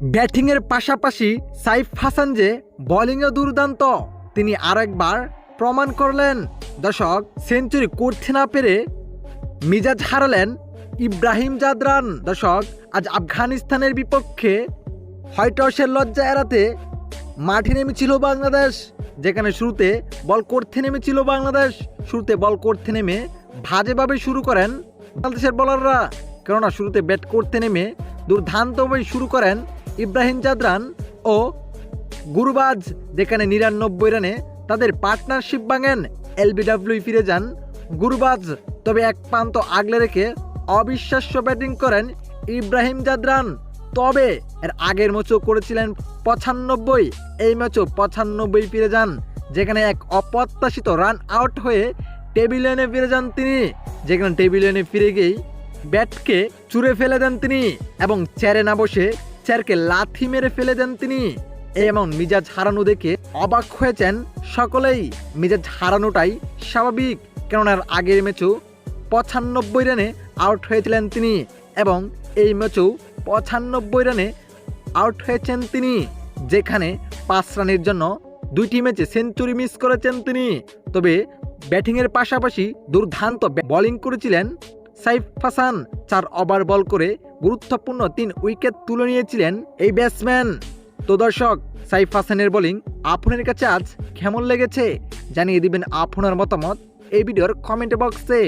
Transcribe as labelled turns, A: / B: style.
A: ব্যাটিংয়ের পাশাপাশি সাইফ হাসান যে বোলিংয়ে দুর্দান্ত, তিনি আরেকবার প্রমাণ করলেন। দর্শক, সেঞ্চুরি করতে না পেরে মিজাজ হারালেন ইব্রাহিম জাদরান। দর্শক, আজ আফগানিস্তানের বিপক্ষে হোয়াইট হাউসের লজ্জা এড়াতে মাঠে নেমেছিল বাংলাদেশ, যেখানে শুরুতে বল করতে নেমেছিল বাংলাদেশ। শুরুতে বল করতে নেমে ভাজেভাবে শুরু করেন বাংলাদেশের বলাররা কেননা, শুরুতে ব্যাট করতে নেমে দুর্দান্তভাবে শুরু করেন ইব্রাহিম জাদরান ও গুরুবাজ, যেখানে নিরানব্বই রানে তাদের পার্টনারশিপ ভাঙেন, এলবিডাব্লিউ ফিরে যান। গুরুবাজ তবে এক প্রান্ত আগলে রেখে অবিশ্বাস্য ব্যাটিং করেন ইব্রাহিম জাদরান। তবে এর আগের ম্যাচও করেছিলেন পঁচানব্বই, এই ম্যাচও পঁচানব্বই ফিরে যান, যেখানে এক অপ্রত্যাশিত রান আউট হয়ে টেবিলিয়নে ফিরে যান তিনি, যেখানে টেবিলিয়নে ফিরে গিয়েই ব্যাটকে চুরে ফেলে দেন তিনি এবং চেয়ারে না বসে চেয়ারকে লাথি মেরে ফেলে দেন তিনি। এমন মিজাজ হারানো দেখে অবাক হয়েছেন সকলেই। মিজাজ হারানোটাই স্বাভাবিক, কেননা আগের ম্যাচও পঁচানব্বই রানে আউট হয়েছিলেন তিনি এবং এই ম্যাচেও পঁচানব্বই রানে আউট হয়েছেন তিনি, যেখানে পাঁচ রানের জন্য দুইটি ম্যাচে সেঞ্চুরি মিস করেছেন তিনি। তবে ব্যাটিংয়ের পাশাপাশি দুর্ধান্ত বোলিং করেছিলেন সাইফ হাসান চার ওভার বল করে গুরুত্বপূর্ণ তিন উইকেট তুলে নিয়েছিলেন এই ব্যাটসম্যান। তো দর্শক, সাইফ হাসানের বোলিং আপনার কাছে আজ কেমন লেগেছে জানিয়ে দিবেন আপনার মতামত এই ভিডিওর কমেন্ট বক্সে।